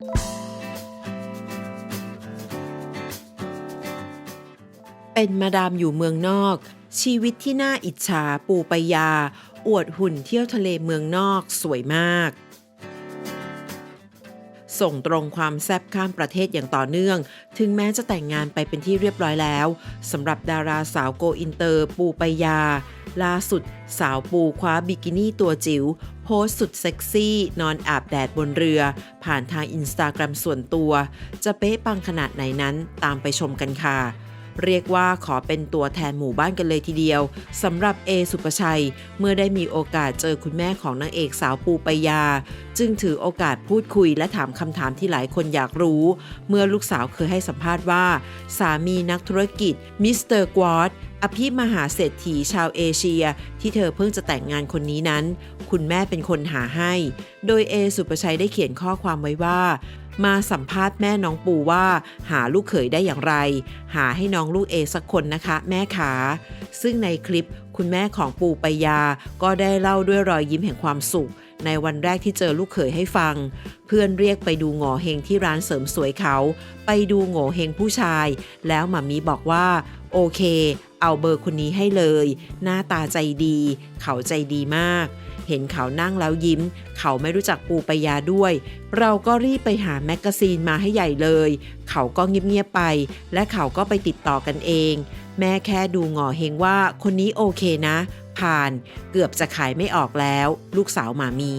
เป็นมาดามอยู่เมืองนอก ชีวิตที่น่าอิจฉาปูปยา อวดหุ่นเที่ยวทะเลเมืองนอกสวยมาก ส่งตรงความแซบข้ามประเทศอย่างต่อเนื่อง ถึงแม้จะแต่งงานไปเป็นที่เรียบร้อยแล้วสำหรับดาราสาวโกอินเตอร์ปูปยา ล่าสุด สาวปูคว้าบิกินี่ตัวจิ๋วโพสต์สุดเซ็กซี่ นอนอาบแดดบนเรือ ผ่านทางอินสตาแกรมส่วนตัว จะเป๊ะปังขนาดไหนนั้นตามไปชมกันค่ะ เรียกว่าขอเป็นตัวแทนหมู่บ้านกันเลยทีเดียวสำหรับเอสุปชัย เมื่อได้มีโอกาสเจอคุณแม่ของนางเอกสาวปูปยา จึงถือโอกาสพูดคุยและถามคำถามที่หลายคนอยากรู้ เมื่อลูกสาวเคยให้สัมภาษณ์ว่า สามีนักธุรกิจมิสเตอร์กวอดอภิมหาเศรษฐีชาวเอเชีย ที่เธอเพิ่งจะแต่งงานคนนี้นั้น คุณแม่เป็นคนหาให้ โดยเอสุปชัยได้เขียนข้อความไว้ว่า มาสัมภาษณ์แม่น้องปูว่า หาลูกเขยได้อย่างไร หาให้น้องลูกเอสักคนนะคะ แม่ขาซึ่งในคลิปคุณแม่ของปูปยา ก็ได้เล่าด้วยรอยยิ้มแห่งความสุข ในวันแรกที่เจอลูกเขยให้ฟัง เพื่อนเรียกไปดูง่เฮงที่ร้านเสริมสวยเขา ไปดูง่เฮงผู้ชาย แล้วหมามีบอกว่า โอเค เอาเบอร์คนนี้ให้เลย หน้าตาใจดี เขาใจดีมาก เห็นเขานั่งแล้วยิ้ม เขาไม่รู้จักปูปยาด้วย เราก็รีบไปหาแมกกาซีนมาให้ใหญ่เลย เขาก็เงียบๆไป และเขาก็ไปติดต่อกันเอง แม่แค่ดูหงอเฮงว่าคนนี้โอเคนะ ผ่าน เกือบจะขายไม่ออกแล้ว ลูกสาวหมามี